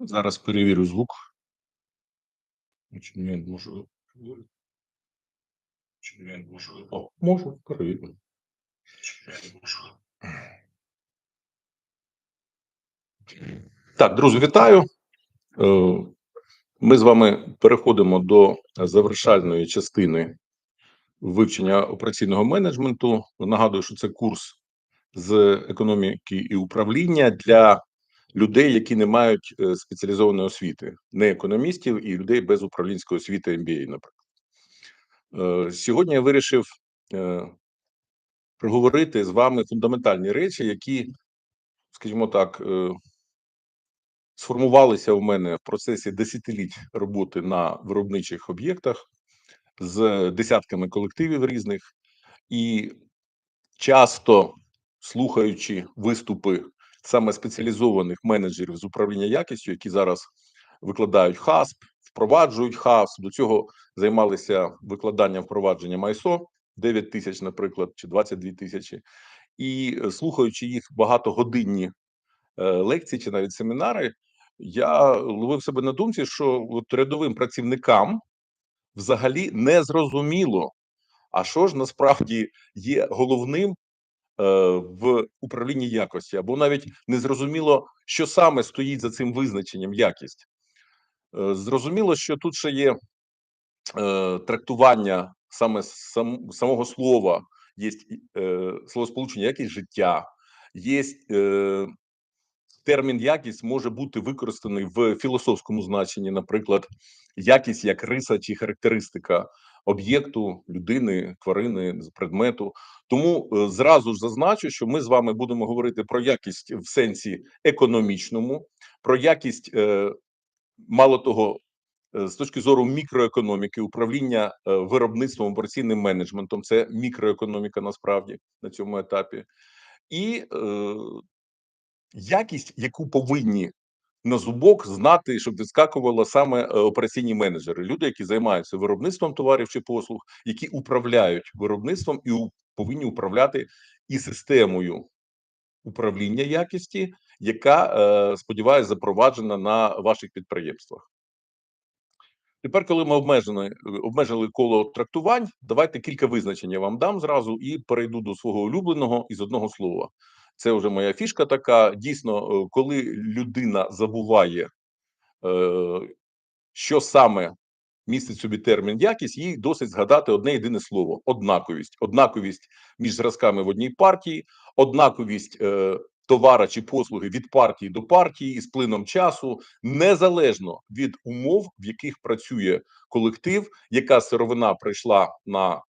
Зараз перевірю звук. Чи не можу. Чи не можу. О, можу, перевірю. Чи не можу. Так, друзі, вітаю. Е, Ми з вами переходимо до завершальної частини вивчення операційного менеджменту. Нагадую, що це курс з економіки і управління для людей, які не мають е, спеціалізованої освіти, не економістів і людей без управлінської освіти MBA, наприклад. Е, Сьогодні я вирішив е, проговорити з вами фундаментальні речі, які, скажімо так, сформувалися у мене в процесі десятиліть роботи на виробничих об'єктах з десятками колективів різних, і часто слухаючи виступи саме спеціалізованих менеджерів з управління якістю, які зараз викладають ХАСП, впроваджують ХАСП, до цього займалися викладанням впровадженням ISO 9 тисяч, наприклад, чи 22 тисячі, і е, слухаючи їх багатогодинні е, лекції чи навіть семінари, я ловив себе на думці, що от рядовим працівникам взагалі не зрозуміло, а що ж насправді є головним в управлінні якості, або навіть не зрозуміло, що саме стоїть за цим визначенням якість. Е, Зрозуміло, що тут ще є е, трактування саме сам, самого слова, є е, словосполучення якість життя, є е, термін якість може бути використаний в філософському значенні, наприклад, якість як риса чи характеристика об'єкту, людини, тварини, предмету. Тому е, зразу ж зазначу, що ми з вами будемо говорити про якість в сенсі економічному, про якість е, мало того. е, З точки зору мікроекономіки, управління виробництвом операційним менеджментом, це мікроекономіка насправді на цьому етапі, і е, якість, яку повинні на зубок знати, щоб відскакувало саме е, операційні менеджери, люди, які займаються виробництвом товарів чи послуг, які управляють виробництвом і повинні управляти і системою управління якісті, яка е, сподіваюся запроваджена на ваших підприємствах. Тепер, коли ми обмежені, обмежили коло трактувань, давайте кілька визначень я вам дам зразу і перейду до свого улюбленого із одного слова. Це вже моя фішка така. Дійсно, е, коли людина забуває, е, що саме містить собі термін якість, їй досить згадати одне єдине слово: однаковість. Однаковість між зразками в одній партії, однаковість е, товара чи послуги від партії до партії із плином часу, незалежно від умов, в яких працює колектив, яка сировина прийшла на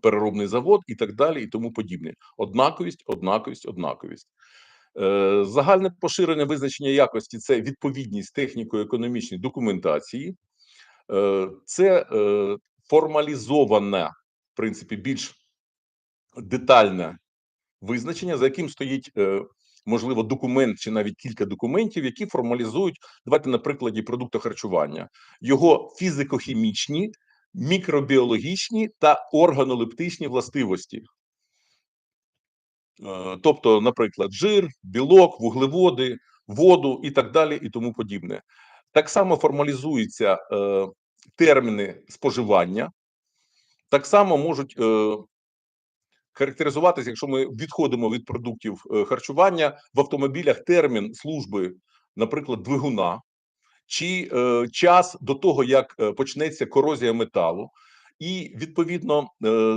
переробний завод і так далі, і тому подібне. Однаковість, однаковість, однаковість. Е, Загальне поширене визначення якості це відповідність техніко-економічній документації, Е, це е, формалізоване, в принципі, більш детальне визначення, за яким стоїть можливо документ чи навіть кілька документів, які формалізують. Давайте на прикладі продукту харчування його фізико-хімічні, мікробіологічні та органолептичні властивості. Е, Тобто, наприклад, жир, білок, вуглеводи, воду і так далі, і тому подібне. Так само формалізуються е, терміни споживання, так само можуть е, характеризуватися, якщо ми відходимо від продуктів е, харчування в автомобілях термін служби, наприклад, двигуна, чи е, час до того, як е, почнеться корозія металу, і відповідно е,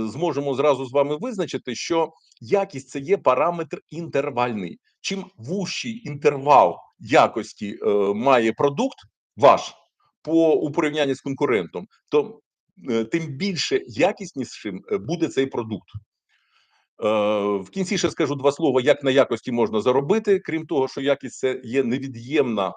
зможемо зразу з вами визначити, що якість це є параметр інтервальний. Чим вущий інтервал якості е, має продукт ваш по у порівнянні з конкурентом, то е, тим більше якіснішим е, буде цей продукт. В кінці ще скажу два слова, як на якості можна заробити, крім того, що якість це є невід'ємна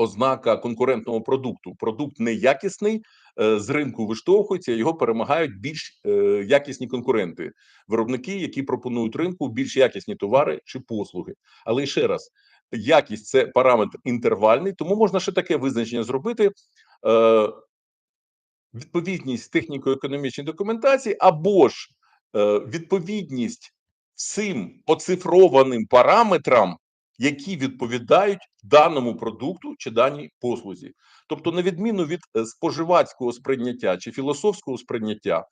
ознака конкурентного продукту. Продукт неякісний, е, з ринку виштовхується, його перемагають більш е, якісні конкуренти, виробники, які пропонують ринку більш якісні товари чи послуги. Але ще раз, якість це параметр інтервальний, тому можна ще таке визначення зробити. Е, Відповідність техніко-економічній документації або ж відповідність всім оцифрованим параметрам, які відповідають даному продукту чи даній послузі. Тобто, на відміну від е, споживацького сприйняття чи філософського сприйняття,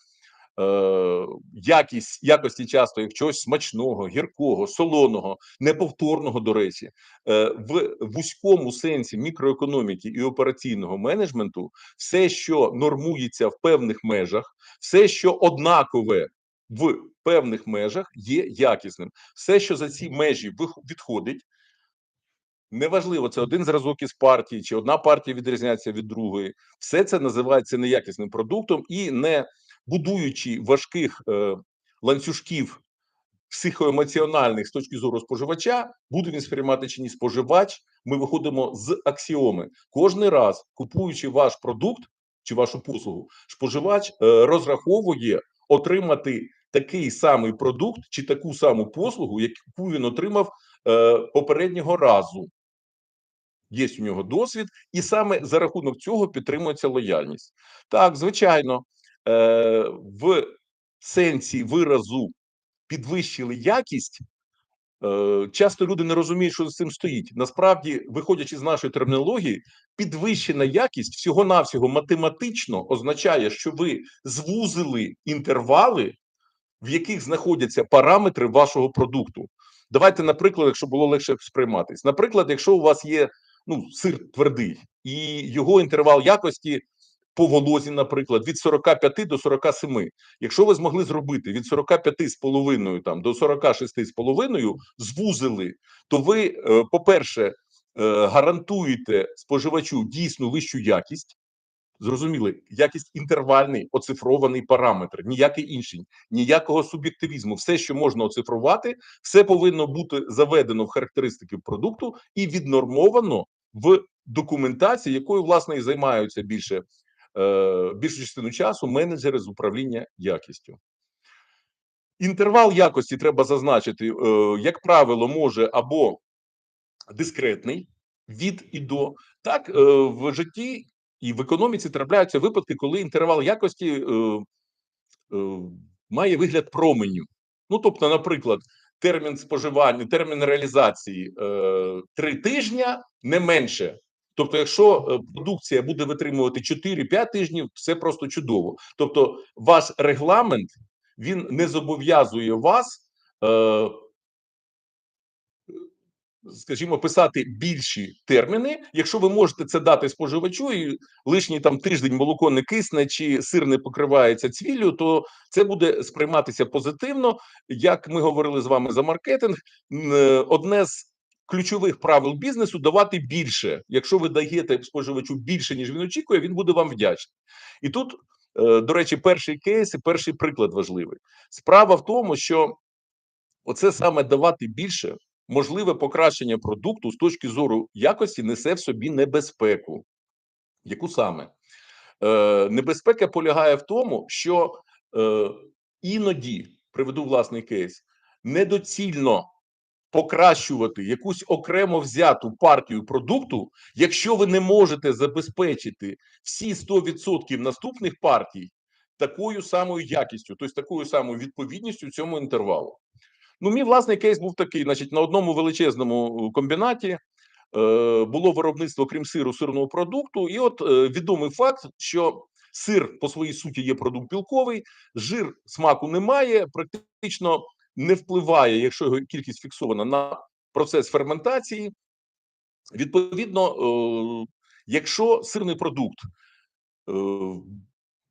е, якість якості часто як чогось смачного, гіркого, солоного, неповторного, до речі, е, в вузькому сенсі мікроекономіки і операційного менеджменту, все, що нормується в певних межах, все, що однакове в певних межах, є якісним. Все, що за ці межі відходить. Неважливо, це один зразок із партії, чи одна партія відрізняється від другої. Все це називається неякісним продуктом і не будуючи важких е, ланцюжків психоемоціональних з точки зору споживача, буде він сприймати чи ні споживач. Ми виходимо з аксіоми. Кожний раз купуючи ваш продукт чи вашу послугу, споживач е, розраховує отримати такий самий продукт чи таку саму послугу, яку він отримав е, попереднього разу. Є у нього досвід, і саме за рахунок цього підтримується лояльність. Так, звичайно, е, в сенсі виразу підвищили якість. е, Часто люди не розуміють, що за цим стоїть. Насправді, виходячи з нашої термінології, підвищена якість всього-навсього математично означає, що ви звузили інтервали, в яких знаходяться параметри вашого продукту. Давайте, наприклад, якщо було легше сприйматись. Наприклад, якщо у вас є ну, сир твердий, і його інтервал якості по волозі, наприклад, від 45 до 47. Якщо ви змогли зробити від 45 з половиною там до 46 з половиною, звузили, то ви, е, по-перше, е, гарантуєте споживачу дійсно вищу якість. Зрозуміли, якість інтервальний оцифрований параметр, ніякий інший, ніякого суб'єктивізму. Все, що можна оцифрувати, все повинно бути заведено в характеристики продукту і віднормовано в документації, якою власне і займаються більше е, більшу частину часу менеджери з управління якістю. Інтервал якості треба зазначити, е, як правило, може або дискретний від і до, так е, в житті і в економіці трапляються випадки, коли інтервал якості має вигляд променю. Ну, тобто, наприклад, термін споживання, термін реалізації е, три тижня не менше. Тобто, якщо е, продукція буде витримувати 4-5 тижнів, це просто чудово. Тобто, ваш регламент він не зобов'язує вас. Скажімо, писати більші терміни, якщо ви можете це дати споживачу, і лишній там тиждень молоко не кисне чи сир не покривається цвіллю, то це буде сприйматися позитивно. Як ми говорили з вами за маркетинг, е, одне з ключових правил бізнесу давати більше. Якщо ви даєте споживачу більше, ніж він очікує, він буде вам вдячний. І тут, е, до речі, перший кейс і перший приклад важливий. Справа в тому, що оце саме давати більше можливе покращення продукту з точки зору якості несе в собі небезпеку. Яку саме? Е, Небезпека полягає в тому, що е, іноді приведу власний кейс, недоцільно покращувати якусь окремо взяту партію продукту, якщо ви не можете забезпечити всі 100% наступних партій такою самою якістю, тобто такою самою відповідністю цьому інтервалу. Ну, мій власний кейс був такий: значить, на одному величезному комбінаті е, було виробництво, крім сиру, сирного продукту. І от е, відомий факт, що сир по своїй суті є продукт білковий, жир смаку немає, практично не впливає, якщо його кількість фіксована на процес ферментації. Відповідно, е, якщо сирний продукт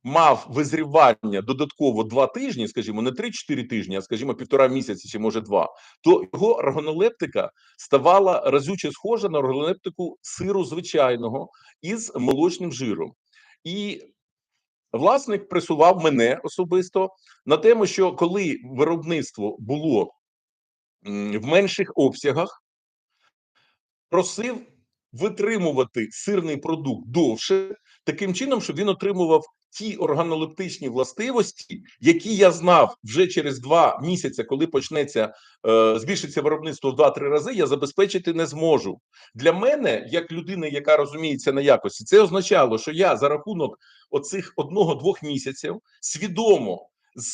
мав визрівання додатково два тижні, скажімо, не 3-4 тижні, а скажімо, півтора місяці чи може два, то його органолептика ставала разюче схожа на органолептику сиру звичайного із молочним жиром. І власник пресував мене особисто на тему, що коли виробництво було в менших обсягах, просив витримувати сирний продукт довше, таким чином, щоб він отримував ті органолептичні властивості, які я знав вже через два місяці, коли почнеться е, збільшиться виробництво в 2-3 рази, я забезпечити не зможу. Для мене, як людини, яка розуміється на якості, це означало, що я за рахунок оцих одного-двох місяців свідомо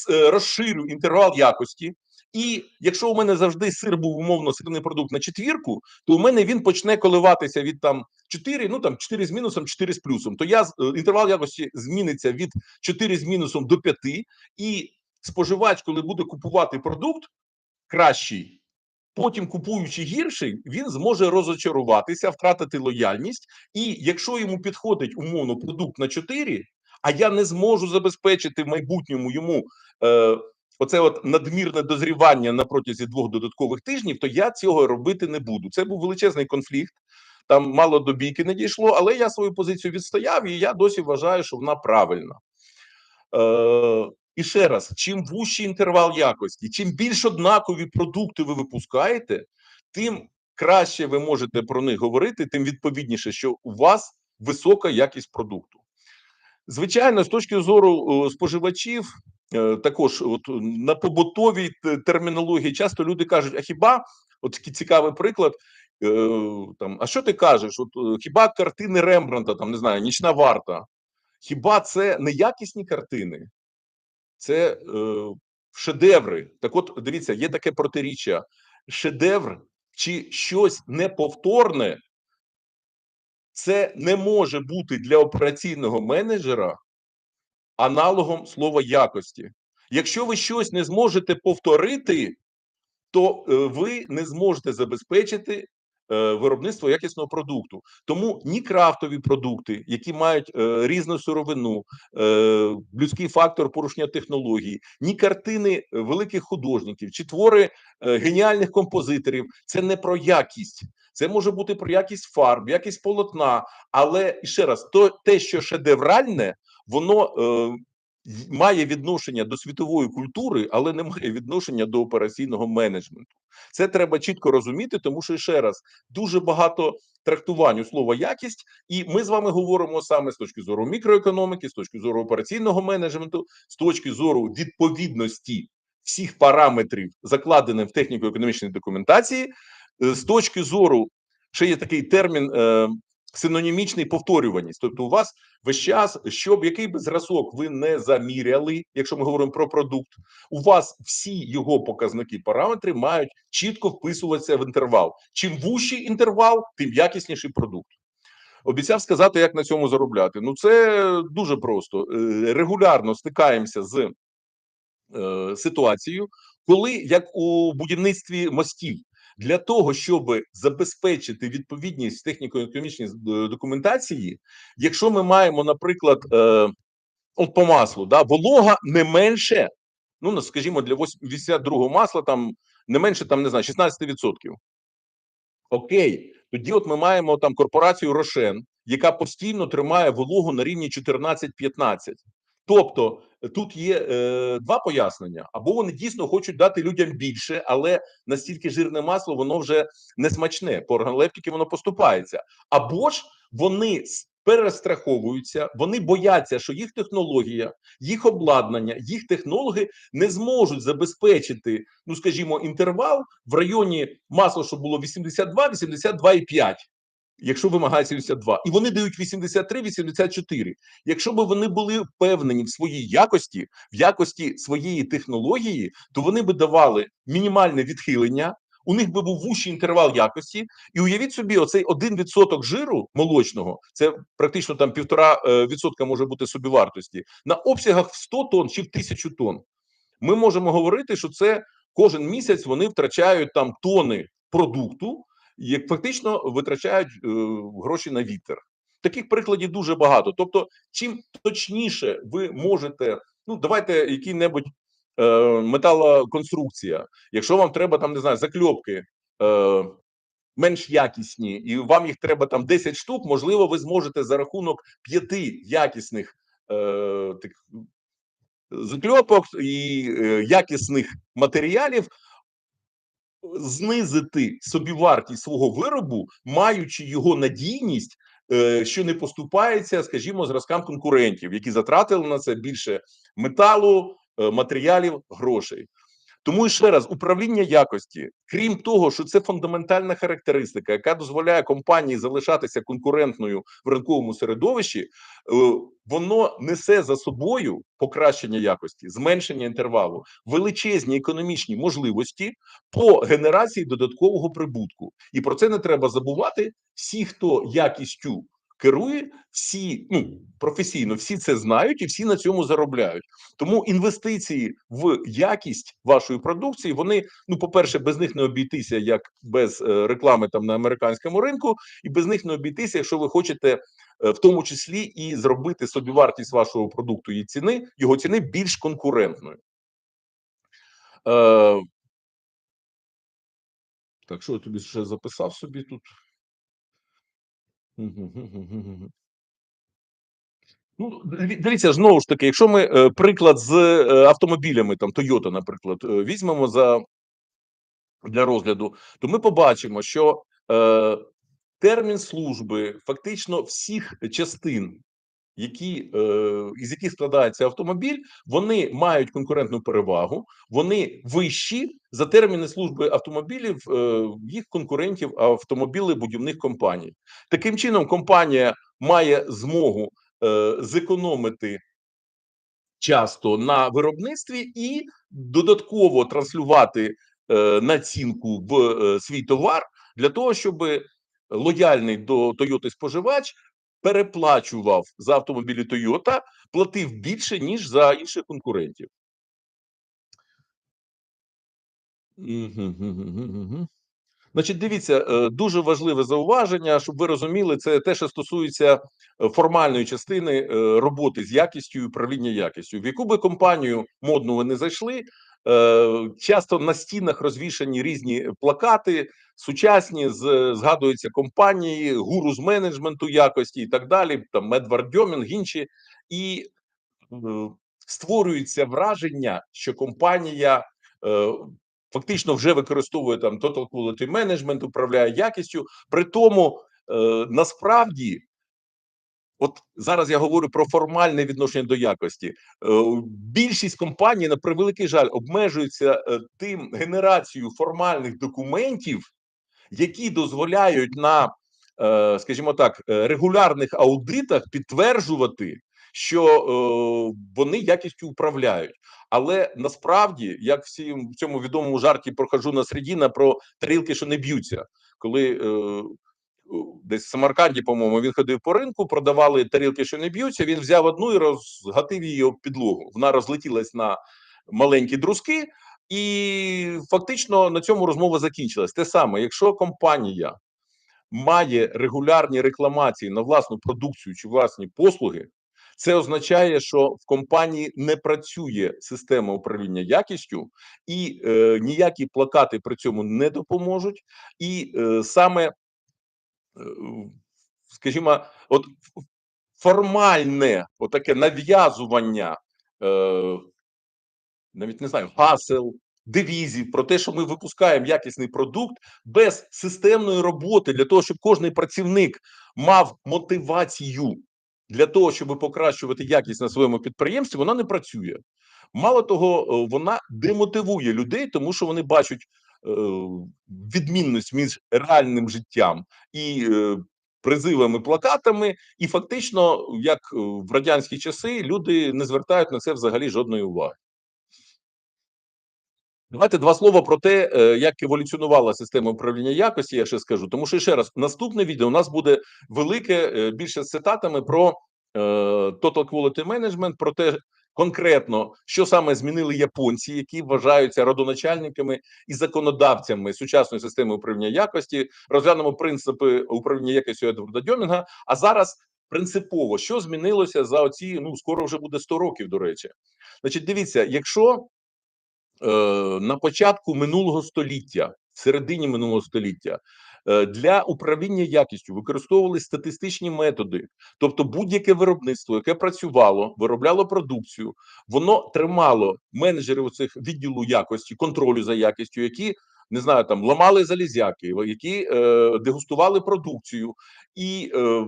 е, розширю інтервал якості. І якщо у мене завжди сир був умовно сирний продукт на четвірку, то у мене він почне коливатися від там 4, ну там 4 з мінусом, 4 з плюсом. То я е, інтервал якості зміниться від 4 з мінусом до 5, і споживач, коли буде купувати продукт кращий, потім купуючи гірший, він зможе розочаруватися, втратити лояльність. І якщо йому підходить умовно продукт на 4, а я не зможу забезпечити в майбутньому йому е, оце от надмірне дозрівання на протязі двох додаткових тижнів, то я цього робити не буду. Це був величезний конфлікт. Там мало до бійки не дійшло, але я свою позицію відстояв, і я досі вважаю, що вона правильна. Е, і ще раз: чим вущий інтервал якості, чим більш однакові продукти ви випускаєте, тим краще ви можете про них говорити, тим відповідніше, що у вас висока якість продукту. Звичайно, з точки зору е, споживачів, е, також от на побутовій термінології часто люди кажуть: а хіба от такий цікавий приклад. Е, Там, а що ти кажеш? От е, хіба картини Рембранта, там не знаю, нічна варта? Хіба це не якісні картини? Це е, шедеври. Так, от дивіться, є таке протиріччя: шедевр чи щось неповторне, це не може бути для операційного менеджера аналогом слова якості. Якщо ви щось не зможете повторити, то е, ви не зможете забезпечити виробництво якісного продукту. Тому ні крафтові продукти, які мають е, різну сировину, е, людський фактор порушення технологій, ні картини великих художників чи твори е, геніальних композиторів це не про якість. Це може бути про якість фарб, якість полотна, але ще раз, то те, що шедевральне, воно е, має відношення до світової культури, але не має відношення до операційного менеджменту. Це треба чітко розуміти, тому що ще раз дуже багато трактувань у слова якість, і ми з вами говоримо саме з точки зору мікроекономіки, з точки зору операційного менеджменту, з точки зору відповідності всіх параметрів, закладених в техніко-економічній документації, е, з точки зору ще є такий термін. Синонімічний повторюваність, тобто у вас весь час, щоб який би зразок ви не заміряли, якщо ми говоримо про продукт, у вас всі його показники, параметри мають чітко вписуватися в інтервал. Чим вущий інтервал, тим якісніший продукт. Обіцяв сказати, як на цьому заробляти. Ну це дуже просто. Е, Регулярно стикаємося з е, ситуацією, коли як у будівництві мостів. Для того щоб забезпечити відповідність техніко-економічній документації, якщо ми маємо, наприклад, е, от по маслу, да, волога не менше, ну ну, скажімо, для 82-го масла там не менше там не знаю, 16%. Окей, тоді от ми маємо там корпорацію Рошен, яка постійно тримає вологу на рівні 14-15. Тобто тут є е, два пояснення: або вони дійсно хочуть дати людям більше, але настільки жирне масло воно вже не смачне, по органолептики воно поступається, або ж вони перестраховуються, вони бояться, що їх технологія, їх обладнання, їх технологи не зможуть забезпечити, ну скажімо, інтервал в районі масла, щоб було 82, 82,5. Якщо вимагає 72, і вони дають 83, 84. Якщо б вони були впевнені в своїй якості, в якості своєї технології, то вони би давали мінімальне відхилення. У них би був вущий інтервал якості, і уявіть собі, оцей 1% жиру молочного, це практично там півтора е, відсотка може бути собівартості на обсягах в 100 тонн чи в 1000 тонн. Ми можемо говорити, що це кожен місяць вони втрачають там тони продукту, як фактично витрачають е, гроші на вітер. Таких прикладів дуже багато. Тобто, чим точніше ви можете, ну давайте який-небудь е, металоконструкція. Якщо вам треба там не знаю, закльопки е, менш якісні, і вам їх треба там 10 штук, можливо, ви зможете за рахунок п'яти якісних е, так, закльопок і е, якісних матеріалів знизити собівартість свого виробу, маючи його надійність, е, що не поступається, скажімо, зразкам конкурентів, які затратили на це більше металу, е, матеріалів, грошей. Тому ще раз управління якості, крім того, що це фундаментальна характеристика, яка дозволяє компанії залишатися конкурентною в ринковому середовищі, е, воно несе за собою покращення якості, зменшення інтервалу, величезні економічні можливості по генерації додаткового прибутку. І про це не треба забувати. Всі, хто якістю керує, всі ну професійно, всі це знають і всі на цьому заробляють. Тому інвестиції в якість вашої продукції вони ну, по перше, без них не обійтися як без е, реклами там на американському ринку, і без них не обійтися, якщо ви хочете. е, В тому числі і зробити собівартість вашого продукту і ціни його ціни більш конкурентною. Е, так, що я тобі ще записав собі тут? Ну, диві- дивіться, знову ж таки, якщо ми е, приклад з е, автомобілями, там Toyota, наприклад, е, візьмемо за для розгляду, то ми побачимо, що е, термін служби фактично всіх частин, які е, із яких складається автомобіль, вони мають конкурентну перевагу, вони вищі за терміни служби автомобілів е, їх конкурентів автомобілебудівних компаній. Таким чином, компанія має змогу е, зекономити часто на виробництві і додатково транслювати е, націнку в е, свій товар для того, щоб лояльний до Toyota споживач переплачував за автомобілі Toyota, платив більше ніж за інших конкурентів. Значить, дивіться, е, дуже важливе зауваження, щоб ви розуміли, це те, що стосується е, формальної частини е, роботи з якістю і управління якістю. В яку би компанію модну ви не зайшли, часто на стінах розвішані різні плакати, сучасні згадуються компанії, гуру з менеджменту якості і так далі. Там Медвардьомінг, інші, і е, створюється враження, що компанія. е, Фактично вже використовує там Total Quality Management, управляє якістю. При тому е, насправді, от зараз я говорю про формальне відношення до якості. Е, більшість компаній, на превеликий жаль, обмежуються е, тим генерацією формальних документів, які дозволяють на, е, скажімо так, е, регулярних аудитах підтверджувати, що е, вони якістю управляють. Але насправді, як всі в цьому відомому жарті прохожу на середіна про тарілки, що не б'ються, коли десь в Самарканді, по-моєму, він ходив по ринку, продавали тарілки, що не б'ються. Він взяв одну і розгатив її об підлогу. Вона розлетілась на маленькі друзки, і фактично на цьому розмова закінчилась. Те саме, якщо компанія має регулярні рекламації на власну продукцію чи власні послуги, це означає, що в компанії не працює система управління якістю, і е, ніякі плакати при цьому не допоможуть. І е, саме, е, скажімо, от формальне отаке нав'язування. Е, навіть не знаю, гасел, девізів про те, що ми випускаємо якісний продукт без системної роботи для того, щоб кожний працівник мав мотивацію для того, щоб покращувати якість на своєму підприємстві, вона не працює. Мало того, е, вона демотивує людей, тому що вони бачать е, відмінність між реальним життям і е, призивами, плакатами, і фактично, як в радянські часи, люди не звертають на це взагалі жодної уваги. Давайте два слова про те, е, як еволюціонувала система управління якості. Я ще скажу. Тому що ще раз наступне відео у нас буде велике е, більше з цитатами про е, Total Quality Management, про те конкретно, що саме змінили японці, які вважаються родоначальниками і законодавцями сучасної системи управління якості. Розглянемо принципи управління якістю Едварда Дьомінга. А зараз принципово що змінилося за оці ну скоро вже буде 100 років. До речі, значить, дивіться, якщо на початку минулого століття, в середині минулого століття, е, для управління якістю використовували статистичні методи, тобто будь-яке виробництво, яке працювало, виробляло продукцію, воно тримало менеджерів цих відділу якості, контролю за якістю, які не знаю, там ламали залізяки, які е, дегустували продукцію і. Е,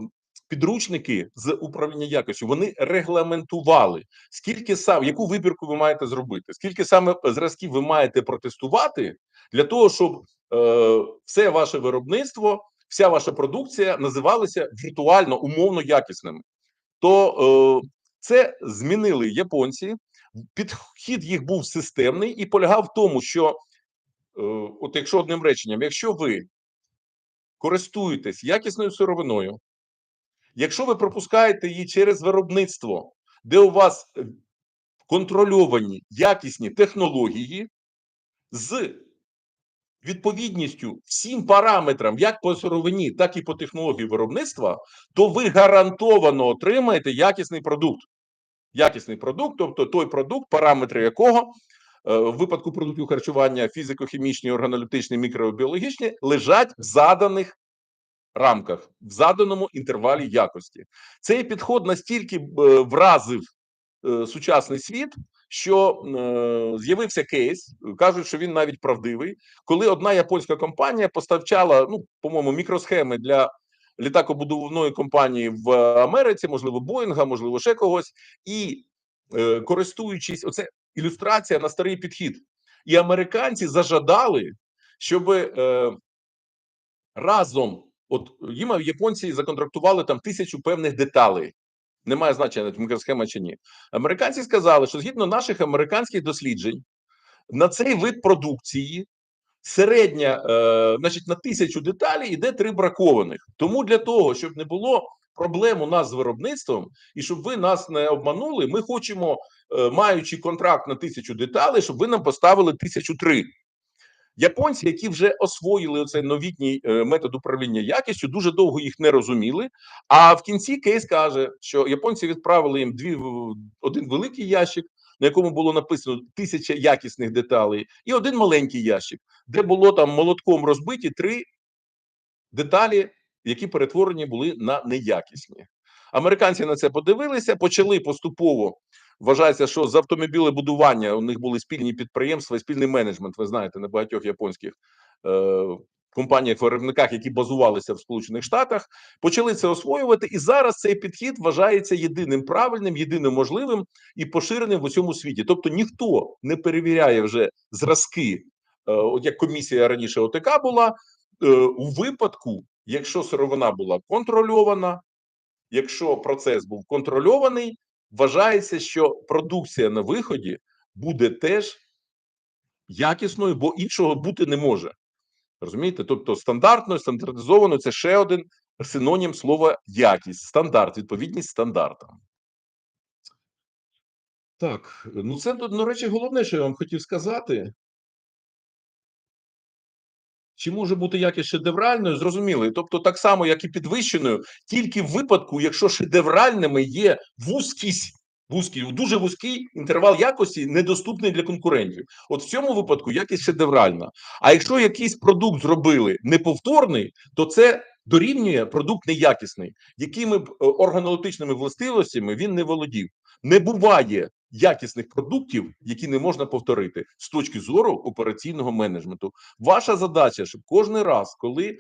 підручники з управління якостю вони регламентували, скільки сам яку вибірку ви маєте зробити, скільки саме зразків ви маєте протестувати для того, щоб е, все ваше виробництво, вся ваша продукція називалася віртуально умовно якісними. То е, це змінили японці. Підхід їх був системний і полягав в тому, що е, от якщо одним реченням, якщо ви користуєтесь якісною сировиною, якщо ви пропускаєте її через виробництво, де у вас е, контрольовані якісні технології з відповідністю всім параметрам, як по сировині, так і по технології виробництва, то ви гарантовано отримаєте якісний продукт. Якісний продукт, тобто той продукт, параметри якого е, в випадку продуктів харчування фізико-хімічні, органолептичні, мікробіологічні лежать в заданих рамках, в заданому інтервалі якості. Цей підход настільки е, вразив е, сучасний світ, що е, з'явився кейс, кажуть, що він навіть правдивий, коли одна японська компанія поставчала, ну по-моєму, мікросхеми для літакобудівної компанії в Америці, можливо, Боїнга, можливо, ще когось, і е, користуючись, оце ілюстрація на старий підхід, і американці зажадали, щоб е, разом, от їм японці законтрактували там тисячу певних деталей. Немає значення мікросхема чи ні. Американці сказали, що згідно наших американських досліджень, на цей вид продукції середня, е, значить, на тисячу деталей йде три бракованих. Тому для того, щоб не було проблем у нас з виробництвом, і щоб ви нас не обманули, ми хочемо, е, маючи контракт на тисячу деталей, щоб ви нам поставили тисячу три. Японці, які вже освоїли цей новітній е, метод управління якістю, дуже довго їх не розуміли. А в кінці кейс каже, що японці відправили їм дві один великий ящик, на якому було написано тисяча якісних деталей, і один маленький ящик, де було там молотком розбиті три деталі, які перетворені були на неякісні. Американці на це подивилися, почали поступово. Вважається, що з автомобілебудування у них були спільні підприємства, спільний менеджмент. Ви знаєте, на багатьох японських е, компаніях виробниках, які базувалися в Сполучених Штатах, почали це освоювати. І зараз цей підхід вважається єдиним правильним, єдиним можливим і поширеним в усьому світі. Тобто ніхто не перевіряє вже зразки, е, от як комісія раніше ОТК була е, у випадку, якщо сировина була контрольована, якщо процес був контрольований. Вважається, що продукція на виході буде теж якісною, бо іншого бути не може. Розумієте? Тобто, стандартно, стандартизовано це ще один синонім слова якість, стандарт, відповідність стандартам. Так, ну це до речі, головне, що я вам хотів сказати. Чи може бути якість шедевральною? Зрозуміло. Тобто, так само, як і підвищеною, тільки в випадку, якщо шедевральними є вузькість, вузький, дуже вузький інтервал якості, недоступний для конкурентів. От в цьому випадку якість шедевральна. А якщо якийсь продукт зробили неповторний, то це дорівнює продукт неякісний, якими б е, органолептичними властивостями він не володів. Не буває якісних продуктів, які не можна повторити з точки зору операційного менеджменту. Ваша задача, щоб кожен раз, коли е,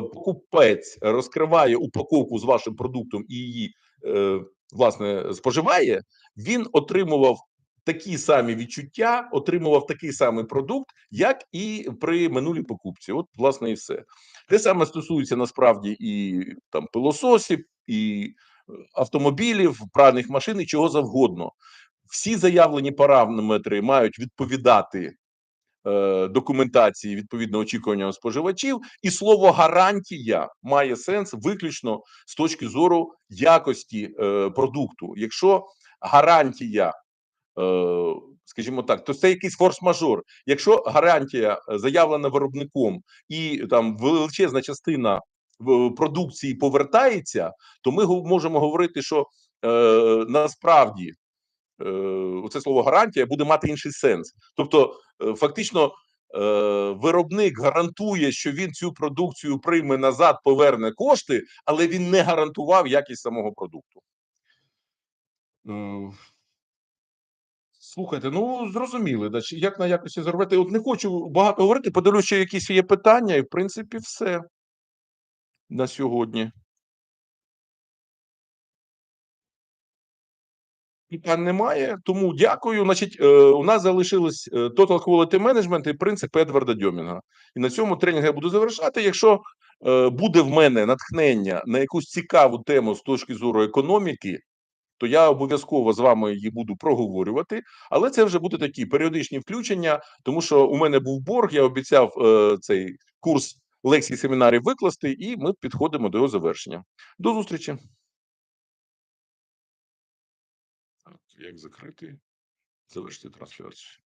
покупець розкриває упаковку з вашим продуктом і її е, власне споживає, він отримував. Такі самі відчуття отримував такий самий продукт, як і при минулій покупці. От, власне, і все те саме стосується насправді і там пилососів, і е, автомобілів, пральних машин і чого завгодно всі заявлені параметри мають відповідати е, документації відповідно очікуванням споживачів, і слово гарантія має сенс виключно з точки зору якості е, продукту. Якщо гарантія, е, скажімо так, то це якийсь форс-мажор. Якщо гарантія заявлена виробником і там величезна частина продукції повертається, то ми можемо говорити, що е, насправді е, це слово гарантія буде мати інший сенс. Тобто, е, фактично, е, виробник гарантує, що він цю продукцію прийме назад, поверне кошти, але він не гарантував якість самого продукту. Слухайте, ну зрозуміли, да, як на якості зробити. От не хочу багато говорити, подивлюся, якісь є питання, і в принципі все на сьогодні. Питань немає, тому дякую. Значить, е, у нас залишилось е, Total Quality Management і принцип Едварда Дьомінга. І на цьому тренінг я буду завершати. Якщо е, буде в мене натхнення на якусь цікаву тему з точки зору економіки, то я обов'язково з вами її буду проговорювати. Але це вже буде такі періодичні включення, тому що у мене був борг. Я обіцяв цей курс лекцій семінарів викласти, і ми підходимо до його завершення. До зустрічі. як закрити? Завершити трансляцію.